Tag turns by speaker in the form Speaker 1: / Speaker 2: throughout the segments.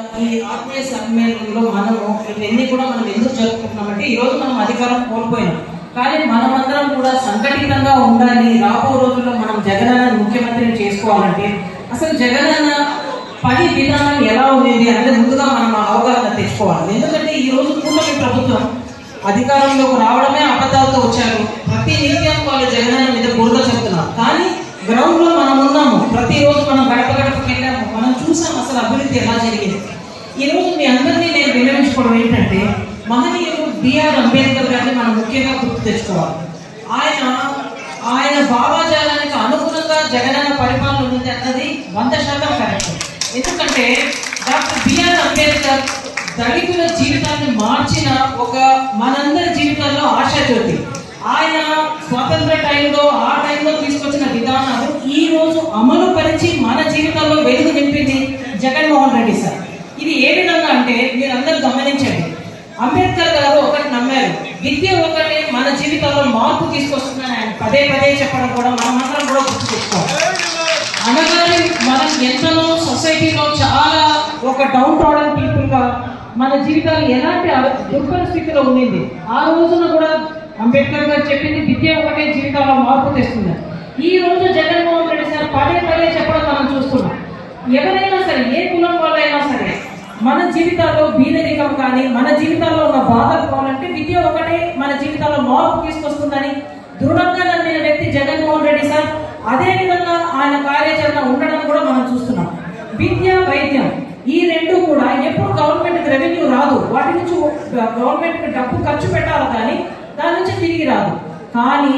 Speaker 1: ఈ ఆత్మీయ సమ్మేళనంలో మనము ఇవన్నీ కూడా మనం ఎందుకు జరుపుకుంటున్నామంటే ఈ రోజు మనం అధికారం కోల్పోయినాం. కానీ మనమందరం కూడా సంఘటితంగా ఉండాలి. రాబో రోజుల్లో మనం జగనన్న ముఖ్యమంత్రిని చేసుకోవాలంటే అసలు జగనన్న పని విధానం ఎలా ఉండేది అనేది ముందుగా మనం అవగాహన తెచ్చుకోవాలి. ఎందుకంటే ఈ రోజు కూటమి ప్రభుత్వం అధికారంలోకి రావడమే అబద్ధాలతో వచ్చారు. ప్రతి నిత్యం వాళ్ళు జగనన్న మీద బురద చెప్తున్నారు కానీ గ్రౌండ్లో మనం ఉన్నాము. ప్రతిరోజు మనం గడప గడపకి వెళ్ళాము. మనం చూసాం అసలు అభివృద్ధి ఎలా జరిగింది ఈ రోజు మీ అందరినీ నేను విన్నవించుకోవడం ఏంటంటే మహనీయులు బిఆర్ అంబేద్కర్ గారిని మనం ముఖ్యంగా గుర్తు తెచ్చుకోవాలి. ఆయన ఆయన భావాజాలానికి అనుగుణంగా జగనన్న పరిపాలన ఉంది అన్నది వంద శాతం కరెక్ట్. ఎందుకంటే డాక్టర్ బిఆర్ అంబేద్కర్ దళితుల జీవితాన్ని మార్చిన ఒక మనందరి జీవితాల్లో ఆశాజ్యోతి. ఆయన స్వాతంత్ర టైంలో ఆ టైంలో తీసుకొచ్చిన విధానాలు ఈ రోజు అమలు పరిచి మన జీవితాల్లో వెలుగు నింపింది జగన్మోహన్ రెడ్డి సార్. అంటే మీరందరూ గమనించండి. అంబేద్కర్ గారు ఒకటి నమ్మారు. విద్య ఒకటి మన జీవితంలో మార్పు తీసుకొస్తుందని ఆయన పదే పదే చెప్పడం కూడా మనం మాత్రం కూడా గుర్తు తెచ్చుకోవాలి అనగానే మనం ఎంతనో సొసైటీలో చాలా ఒక డౌన్ ట్రాడన్ పీపుల్గా మన జీవితాలు ఎలాంటి దుర్పరిస్థితిలో ఉండింది ఆ రోజున కూడా అంబేద్కర్ గారు చెప్పింది విద్య ఒకటే జీవితాల్లో మార్పు తెస్తుంది. ఈ రోజు జగన్మోహన్ రెడ్డి సార్ పదే పదే చెప్పడం మనం చూస్తున్నాం. ఎవరైనా సరే ఏ కులం వాళ్ళైనా సరే మన జీవితాల్లో బీదరికం కానీ మన జీవితాల్లో ఉన్న బాధలు కావాలంటే విద్య ఒకటే మన జీవితాల్లో మార్పు తీసుకొస్తుందని దృఢంగా నమ్మిన వ్యక్తి జగన్మోహన్ రెడ్డి సార్. అదే విధంగా ఆయన కార్యాచరణ ఉండడం కూడా మనం చూస్తున్నాం. విద్య వైద్యం ఈ రెండు కూడా ఎప్పుడు గవర్నమెంట్ రెవెన్యూ రాదు. వాటి నుంచి గవర్నమెంట్కి డబ్బు ఖర్చు పెట్టాలి కానీ దాని నుంచి తిరిగి రాదు. కానీ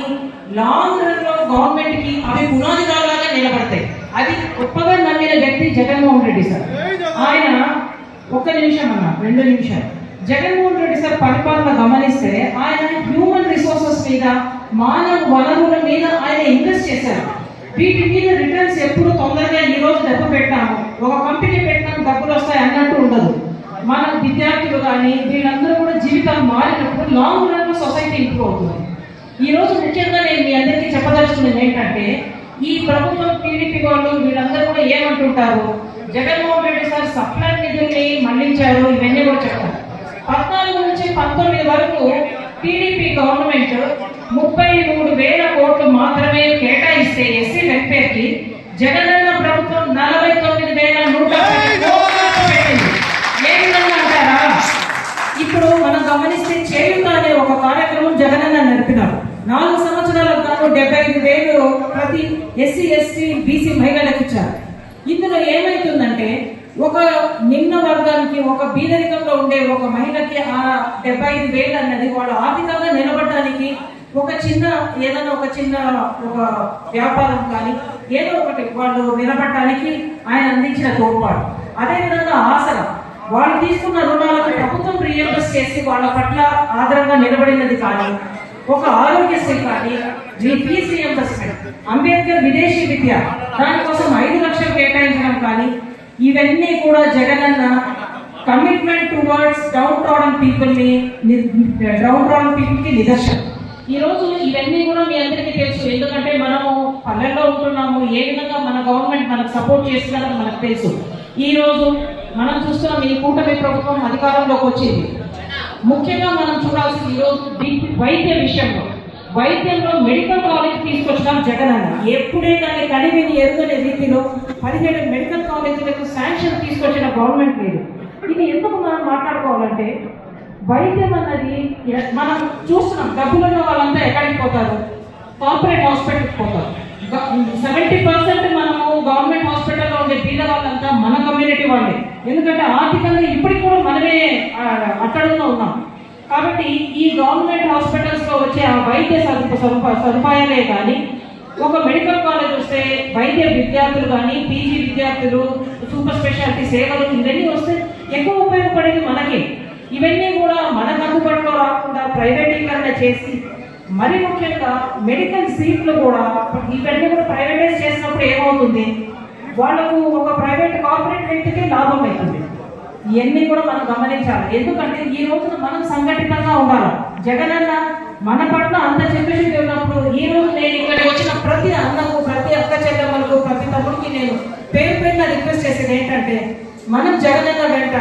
Speaker 1: లాంగ్ రన్లో గవర్నమెంట్కి అవి పునాది రాళ్ళగా నిలబడతాయి. అది గొప్పగా నమ్మిన వ్యక్తి జగన్మోహన్ రెడ్డి సార్. ఆయన ఒక్క నిమిషం అన్న రెండు నిమిషాలు. జగన్మోహన్ రెడ్డి సార్ పరిపాలన గమనిస్తే ఆయన హ్యూమన్ రిసోర్సెస్ మీద మానవ వనరుల మీద ఆయన ఇన్వెస్ట్ చేశారు. వీటి మీద రిటర్న్స్ ఎప్పుడు తొందరగా ఈ రోజు డబ్బు పెట్టాము. ఒక కంపెనీ పెట్టినాము డబ్బులు వస్తాయి అన్నట్టు ఉండదు. మన విద్యార్థులు కానీ వీళ్ళందరూ కూడా జీవితాలు మారినప్పుడు లాంగ్ రన్లో సొసైటీ ఇంప్రూవ్ అవుతుంది. ఈ రోజు ముఖ్యంగా నేను మీ అందరికీ చెప్పదలుచుకున్నది ఏంటంటే ఈ ప్రభుత్వం టీడీపీ వాళ్ళు వీళ్ళందరూ కూడా ఏమంటుంటారు? జగన్మోహన్ రెడ్డి సార్ సప్లై నిధుల్ని మళ్ళించారు ఇవన్నీ కూడా చెప్తారు పద్నాలుగు నుంచి పంతొమ్మిది వరకు టీడీపీ గవర్నమెంట్ ముప్పై మూడు వేల కోట్లు మాత్రమే కేటాయిస్తే ఎస్సీ వెల్ఫేర్కి జగనన్న ప్రభుత్వం నలభై తొమ్మిది వేల నూట ఏ విధంగా అంటారా? ఇప్పుడు మనం గమనిస్తే చేయుత అనే ఒక కార్యక్రమం జగనన్న నడిపినారు నాలుగు సంవత్సరాలకు గాను డెబ్బై ఐదు వేలు ప్రతి ఎస్సీ ఎస్టీ బీసీ మహిళలకు ఇచ్చారు. ఇందులో ఏమైతుందంటే ఒక నిమ్న వర్గానికి ఒక బీదరికంలో ఉండే ఒక మహిళకి ఆ డెబ్బై ఐదు వేలు అన్నది వాళ్ళు ఆర్థికంగా నిలబడడానికి ఒక చిన్న ఏదైనా ఒక చిన్న ఒక వ్యాపారం కానీ ఏదో ఒకటి వాళ్ళు నిలబడటానికి ఆయన అందించిన తోడ్పాటు. అదేవిధంగా ఆసరా. వాళ్ళు తీసుకున్న రుణాలకు ప్రభుత్వం రీఎంబర్స్ చేసి వాళ్ళ పట్ల ఆధారంగా నిలబడినది కానీ ఒక ఆరోగ్యశ్రీ కానీ మీ ఫీజు అంబేద్కర్ విదేశీ విద్య. దానికోసం ఐదు లక్షలు కేటాయించడం కానీ ఇవన్నీ కూడా Jagananna commitment towards downtrodden పీపుల్ని డౌన్ ట్రాడన్ పీపుల్కి నిదర్శనం. ఈ రోజు ఇవన్నీ కూడా మీ అందరికీ తెలుసు. ఎందుకంటే మనము పల్లెల్లో ఉంటున్నాము. ఏ విధంగా మన గవర్నమెంట్ మనకు సపోర్ట్ చేస్తున్నారని మనకు తెలుసు. ఈ రోజు మనం చూస్తున్నాం ఈ కూటమి ప్రభుత్వం అధికారంలోకి వచ్చింది. ముఖ్యంగా మనం చూడాల్సింది ఈ రోజు వైద్య విషయంలో. వైద్యంలో మెడికల్ కాలేజ్ తీసుకొచ్చిన జగన్ అన్న. ఎప్పుడే కానీ కనివిని రీతిలో పదిహేడు మెడికల్ కాలేజీలకు శాంక్షన్ తీసుకొచ్చిన గవర్నమెంట్ లేదు. ఇది ఎందుకు మనం మాట్లాడుకోవాలంటే వైద్యం అన్నది మనం చూస్తున్నాం డబ్బులున్న వాళ్ళంతా ఎక్కడికి పోతారు? కార్పొరేట్ హాస్పిటల్కి పోతారు. సెవెంటీ పర్సెంట్ మనము గవర్నమెంట్ హాస్పిటల్లో ఉండే బీద వాళ్ళంతా మన కమ్యూనిటీ వాళ్ళే. ఎందుకంటే ఆర్థికంగా ఇప్పటికి కూడా మనమే ఆ, అట్టడుగులో ఉన్నాం. కాబట్టి ఈ గవర్నమెంట్ హాస్పిటల్స్లో వచ్చే ఆ వైద్య సదుప- సదుపాయాలే కానీ ఒక మెడికల్ కాలేజ్ వస్తే వైద్య విద్యార్థులు కానీ పీజీ విద్యార్థులు సూపర్ స్పెషాలిటీ సేవలు ఇవన్నీ వస్తే ఎక్కువ ఉపయోగపడేది మనకే. ఇవన్నీ కూడా మన అందుబాటులో రాకుండా ప్రైవేటీకరణ చేసి మరి ముఖ్యంగా మెడికల్ సీట్లు కూడా ఇవన్నీ కూడా ప్రైవేటైజ్ చేసినప్పుడు ఏమవుతుంది? వాళ్ళకు ఒక ప్రైవేట్ కార్పొరేట్ వ్యక్తికి లాభం అవుతుంది. ఇవన్నీ కూడా మనం గమనించాలి. ఎందుకంటే ఈ రోజున మనం సంఘటితంగా ఉండాలి. జగనన్న మన పట్ల అంత చెప్పేసి ఉన్నప్పుడు ఈ రోజు నేను ఇక్కడ వచ్చిన ప్రతి అన్నకు ప్రతి అక్క చెల్లెమ్మలకు ప్రతి తమ్ముడికి నేను పేరు పేరున రిక్వెస్ట్ చేసేది ఏంటంటే మనం జగనన్న వెంట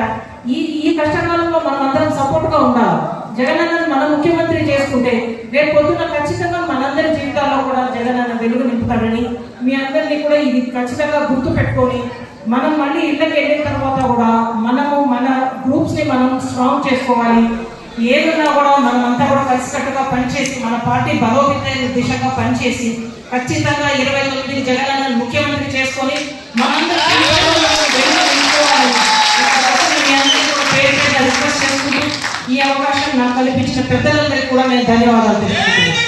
Speaker 1: ఈ ఈ కష్టకాలంలో మనం అందరం సపోర్ట్గా ఉండాలి. జగనన్న మన ముఖ్యమంత్రి చేసుకుంటే రేపు పొద్దున ఖచ్చితంగా మనందరి జీవితాల్లో కూడా జగనన్న వెలుగు నింపుతాడని మీ అందరినీ కూడా ఇది ఖచ్చితంగా గుర్తు పెట్టుకొని మనం మళ్ళీ ఇళ్ళకి వెళ్ళిన తర్వాత కూడా మనము మన గ్రూప్స్ని మనం స్ట్రాంగ్ చేసుకోవాలి. ఏదన్నా కూడా మనం అంతా కూడా కలిసికట్టుగా పనిచేసి మన పార్టీ బలోపేత దిశగా పనిచేసి ఖచ్చితంగా ఇరవై తొమ్మిది జగనన్న ముఖ్యమంత్రి చేసుకొని మనందరం అవకాశం నాకు కల్పించిన పెద్దలందరికీ కూడా నేను ధన్యవాదాలు తెలుసుకుంటున్నాను